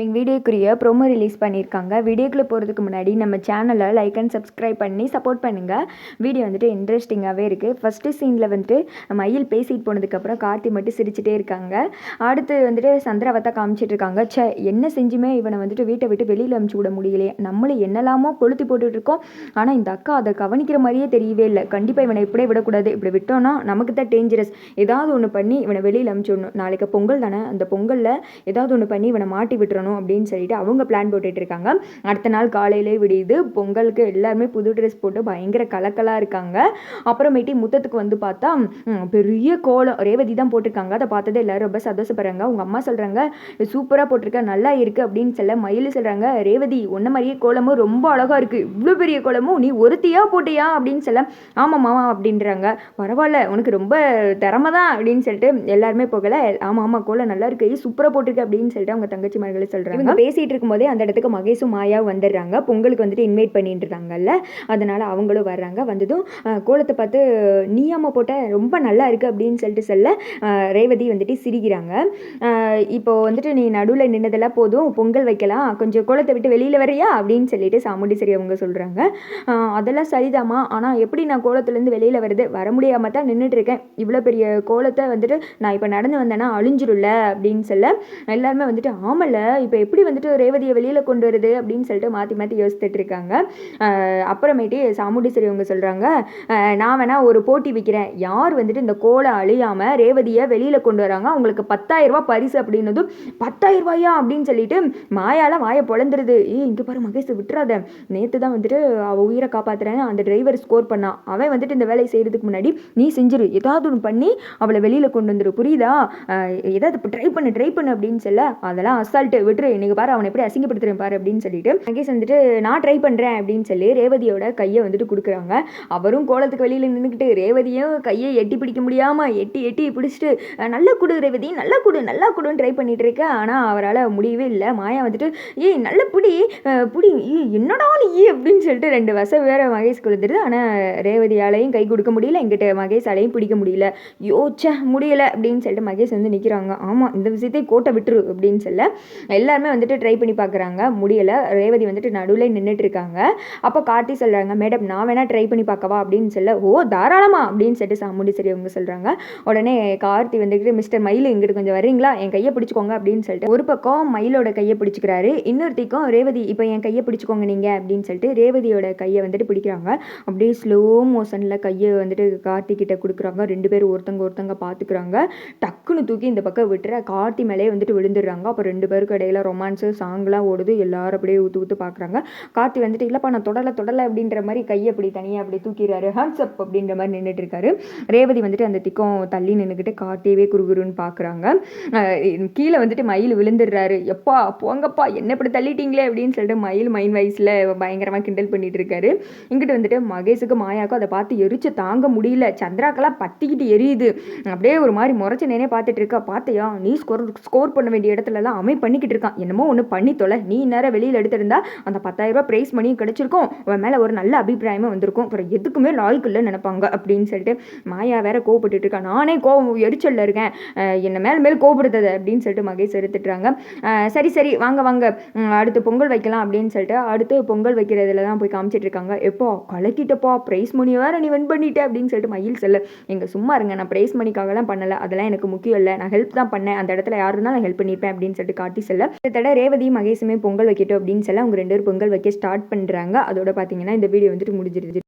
எங்கள் வீடியோக்குரிய promo release பண்ணியிருக்காங்க. வீடியோக்குள்ளே போகிறதுக்கு முன்னாடி நம்ம சேனலை லைக் அண்ட் சப்ஸ்கிரைப் பண்ணி சப்போர்ட் பண்ணுங்கள் வீடியோ வந்துட்டு இன்ட்ரெஸ்டிங்காகவே இருக்குது ஃபஸ்ட்டு சீனில் வந்துட்டு மயில் பேசிட்டு போனதுக்கப்புறம் கார்த்தி மட்டும் சிரிச்சிட்டே இருக்காங்க. அடுத்து வந்துட்டு சந்திராவை தான் காமிச்சிட்டு இருக்காங்க. ச்சே என்ன செஞ்சுமே இவனை வந்துட்டு வீட்டை விட்டு வெளியில் அமுச்சு விட முடியலையே. நம்மளும் என்னெல்லாமோ கொளுத்தி போட்டுட்ருக்கோம் ஆனால் இந்த அக்கா அதை கவனிக்கிற மாதிரியே தெரியவே இல்லை. கண்டிப்பாக இவனை இப்படியே விடக்கூடாது. இப்படி விட்டோன்னா நமக்கு தான் டேஞ்சரஸ் ஏதாவது ஒன்று பண்ணி இவனை வெளியில் அமுச்சு விடணும். நாளைக்கு பொங்கல் தானே. அந்த பொங்கலில் ஏதாவது ஒன்று பண்ணி இவனை மாட்டி விட்டுறணும். அப்படின்னு சொல்லிட்டு அவங்க பிளான் போட்டுட்டு இருக்காங்க. அடுத்த நாள் காலையிலே விடியுது. பொங்கலுக்கு எல்லாருமே புது ட்ரெஸ் போட்டு பயங்கர கலக்கலாக இருக்காங்க. அப்புறமேட்டி முத்தத்துக்கு வந்து பார்த்தா பெரிய கோலம் ரேவதி தான் போட்டிருக்காங்க. அதை பார்த்ததே எல்லாரும் ரொம்ப சந்தோஷப்படுறாங்க. அவங்க அம்மா சொல்றாங்க சூப்பராக போட்டிருக்க நல்லா இருக்கு அப்படின்னு சொல்ல மயில் சொல்றாங்க ரேவதி ஒன்ன மாதிரியே கோலமும் ரொம்ப அழகா இருக்கு. இவ்வளோ பெரிய கோலமும் நீ ஒருத்தியா போட்டியா? அப்படின்னு சொல்ல ஆமாம் மாமா அப்படின்றாங்க. பரவாயில்ல உனக்கு ரொம்ப திறமை தான் அப்படின்னு சொல்லிட்டு எல்லாருமே போகலை ஆமாம் ஆமாம் கோலம் நல்லா இருக்கு. சூப்பராக போட்டிருக்கு அப்படின்னு சொல்லிட்டு அவங்க தங்கச்சி மகளை சொல்கிறாங்க இவங்க பேசிகிட்டு இருக்கும்போதே அந்த இடத்துக்கு மகேஷும் மாயாவும் வந்துடுறாங்க. பொங்கலுக்கு வந்துட்டு இன்வைட் பண்ணிட்டு இருக்காங்கல்ல அதனால அவங்களும் வர்றாங்க. வந்ததும் கோலத்தை பார்த்து நீயாம போட்ட ரொம்ப நல்லா இருக்குது அப்படின்னு சொல்லிட்டு சொல்ல ரேவதி வந்துட்டு சிரிக்கிறாங்க. இப்போ வந்துட்டு நீ நடுவில் நின்னதெல்லாம் போதும். பொங்கல் வைக்கலாம். கொஞ்சம் கோலத்தை விட்டு வெளியில் வரியா அப்படின்னு சொல்லிட்டு சரி அவங்க சொல்கிறாங்க அதெல்லாம் சரிதாம்மா. ஆனால் எப்படி நான் கோலத்துலேருந்து வெளியில் வருது வர முடியாமல் தான் நின்றுட்டு இருக்கேன் இவ்வளோ பெரிய கோலத்தை வந்துட்டு நான் இப்போ நடந்து வந்தேன்னா அழிஞ்சிரும்ல? அப்படின்னு சொல்ல எல்லாருமே வந்துட்டு ஆமல்ல. இப்போ எப்படி வந்துட்டு ரேவதியை வெளியில் கொண்டு வருது அப்படின்னு சொல்லிட்டு மாற்றி மாற்றி யோசித்துட்டு இருக்காங்க. அப்புறமேட்டு சாமுண்டீஸ்வரி அவங்க சொல்கிறாங்க நான் வேணா ஒரு போட்டி வைக்கிறேன். யார் வந்துட்டு இந்த கோலை அழியாமல் ரேவதியை வெளியில் கொண்டு வராங்க? அவங்களுக்கு பத்தாயிரரூபா பரிசு அப்படின்னதும் பத்தாயிரம் ரூபாயா அப்படின்னு சொல்லிட்டு மாயால வாயை பொழந்துருது. ஏ இங்கே பாரு மகேஷ் விட்டுறாத. நேற்று தான் வந்துட்டு அவள் உயிரை காப்பாத்துறேன்னு அந்த டிரைவர் ஸ்கோர் பண்ணான் அவன் வந்துட்டு இந்த வேலையை செய்கிறதுக்கு முன்னாடி நீ செஞ்சிரு. ஏதாவது ஒன்று பண்ணி அவளை வெளியில் கொண்டு வந்துரு. புரியுதா? ஏதாவது ட்ரை பண்ணு ட்ரை பண்ணு அப்படின்னு சொல்ல அதெல்லாம் அசால்ட்டு விட்டுரு. இன்னைக்கு பாரு அவனை எப்படி அசிங்கப்படுத்துறேன் பாரு அப்படின்னு சொல்லிட்டு மகேஷ் வந்துட்டு நான் ட்ரை பண்ணுறேன் அப்படின்னு சொல்லி ரேவதியோட கையை வந்துட்டு கொடுக்குறாங்க. அவரும் கோலத்துக்கு வெளியில் நின்றுக்கிட்டு ரேவதியும் கையை எட்டி பிடிக்க முடியாமல் எட்டி எட்டி பிடிச்சிட்டு நல்லா குடு ரேவதி நல்லா குடு நல்லா குடுன்னு ட்ரை பண்ணிட்டு இருக்கேன் ஆனால் அவரால் முடியவே இல்லை. மாயா வந்துட்டு ஏய் நல்ல புடி பிடி புடி ஏய், என்னடா நீ? அப்படின்னு சொல்லிட்டு ரெண்டு வசம் வேற மகேஷ் கொடுத்துருது. ஆனால் ரேவதியாலையும் கை கொடுக்க முடியல. எங்கிட்ட மகேஷாலையும் பிடிக்க முடியல. யோச்ச முடியல அப்படின்னு சொல்லிட்டு மகேஷ் வந்து நிற்கிறாங்க ஆமாம் இந்த விஷயத்தை கோட்டை விட்டுரு அப்படின்னு சொல்ல எல்லாருமே வந்துட்டு ட்ரை பண்ணி பார்க்குறாங்க முடியலை. ரேவதி வந்துட்டு நடுவில் நின்றுட்டு இருக்காங்க அப்போ கார்த்தி சொல்கிறாங்க மேடம் நான் வேணால் ட்ரை பண்ணி பார்க்கவா? அப்படின்னு சொல்ல ஓ தாராளமா! அப்படின்னு சொல்லிட்டு சாமுண்டி சரி அவங்க சொல்கிறாங்க உடனே கார்த்தி வந்துட்டு மிஸ்டர் மயில் இங்கிட்டு கொஞ்சம் வரீங்களா என் கையை பிடிச்சிக்கோங்க. அப்படின்னு சொல்லிட்டு ஒரு பக்கம் மயிலோட கையை பிடிச்சிக்கிறாரு. இன்னொருத்திக்கும் ரேவதி இப்போ என் கையை பிடிச்சிக்கோங்க நீங்கள் அப்படின்னு சொல்லிட்டு ரேவதியோட கையை வந்துட்டு பிடிக்கிறாங்க. அப்படியே ஸ்லோ மோஷனில் கையை வந்துட்டு கார்த்தி கிட்ட கொடுக்குறாங்க. ரெண்டு பேரும் ஒருத்தங்க ஒருத்தங்க பார்த்துக்குறாங்க டக்குன்னு தூக்கி இந்த பக்கம் விட்டுற கார்த்தி மேலே வந்துட்டு விழுந்துடுறாங்க. அப்போ ரெண்டு பேருக்கு இடையில ரொமான்ஸு சாங்லாம் ஓடுது. எல்லாரும் அப்படியே ஊற்று ஊற்று பார்க்குறாங்க கார்த்தி வந்துட்டு இல்லைப்பா நான் தொடலை தொடலை அப்படின்ற மாதிரி கையை அப்படி தனியாக அப்படி தூக்கிறாரு ஹேண்ட்ஸ் அப் அப்படின்ற மாதிரி நின்றுட்டு இருக்காரு ரேவதி வந்துட்டு அந்த திக்கம் தள்ளி நின்றுக்கிட்டு கார்த்தியவே குறுகுறுன்னு பார்க்குறாங்க கீழே வந்துட்டு மயில் விழுந்துடுறாரு. எப்பா போங்கப்பா என்ன இப்படி தள்ளிட்டீங்களே அப்படின்னு சொல்லிட்டு மயில் மைண்ட் வைஸில் பயங்கரமாக கிண்டல் பண்ணிட்டு இருக்காரு இங்கிட்டு வந்துட்டு மகேஷுக்கு மாயாக்கும் அதை பார்த்து எரிச்சு தாங்க முடியல. சந்திராக்கெல்லாம் பத்திக்கிட்டு எரியுது. அப்படியே ஒரு மாதிரி முறைச்ச நேனே பார்த்துட்டு இருக்கா. பார்த்தியா நீ ஸ்கோர் ஸ்கோர் பண்ண வேண்டிய இடத்துலலாம் அமை பண்ணிக்கிட்டு இருக்கான். என்னமோ ஒன்று பண்ணி தொலை. நீ நேரம் வெளியில் எடுத்திருந்தா அந்த பத்தாயிரரூபா ப்ரைஸ் மணி கிடைச்சிருக்கும். அவன் மேலே ஒரு நல்ல அபிப்பிராயமே வந்திருக்கும். அப்புறம் எதுக்குமே லாய்க்கு இல்லை நினைப்பாங்க அப்படின்னு சொல்லிட்டு மாயா வேற கோவப்பட்டுட்டு இருக்கா. நானே கோவம் எரிச்சலில் இருக்கேன். என்னை என்ன மேல் மேல் கோவப்படுத்தது அப்படின்னு சொல்லிட்டு மகேஷ் எடுத்துட்டுறாங்க சரி சரி வாங்க வாங்க. அடுத்து பொங்கல் வைக்கலாம் அப்படின்னு சொல்லிட்டு அடுத்து பொங்கல் வைக்கிறதுல தான் போய் காமிச்சிட்டு இருக்காங்க. எப்போ கலக்கிட்டப்பா ப்ரைஸ் மணி வேற நீ வின் பண்ணிட்ட அப்படின்னு சொல்லிட்டு மயில் செல்ல. எங்கள் சும்மா இருங்க நான் ப்ரைஸ் மணிக்காகலாம் பண்ணலை. அதெல்லாம் எனக்கு முக்கியம் இல்லை. நான் ஹெல்ப் தான் பண்ணேன். அந்த இடத்துல யார் இருந்தாலும் ஹெல்ப் பண்ணியிருப்பேன் அப்படின்னு சொல்லிட்டு காட்டி செல்ல. கிட்டத்தட்ட ரேவதி மகேஷுமே பொங்கல் வைக்கட்டும் அப்படின்னு சொல்லி அவங்க ரெண்டு பேரும் பொங்கல் வைக்க ஸ்டார்ட் பண்ணுறாங்க அதோட பார்த்தீங்கன்னா இந்த வீடியோ வந்துட்டு முடிஞ்சிருது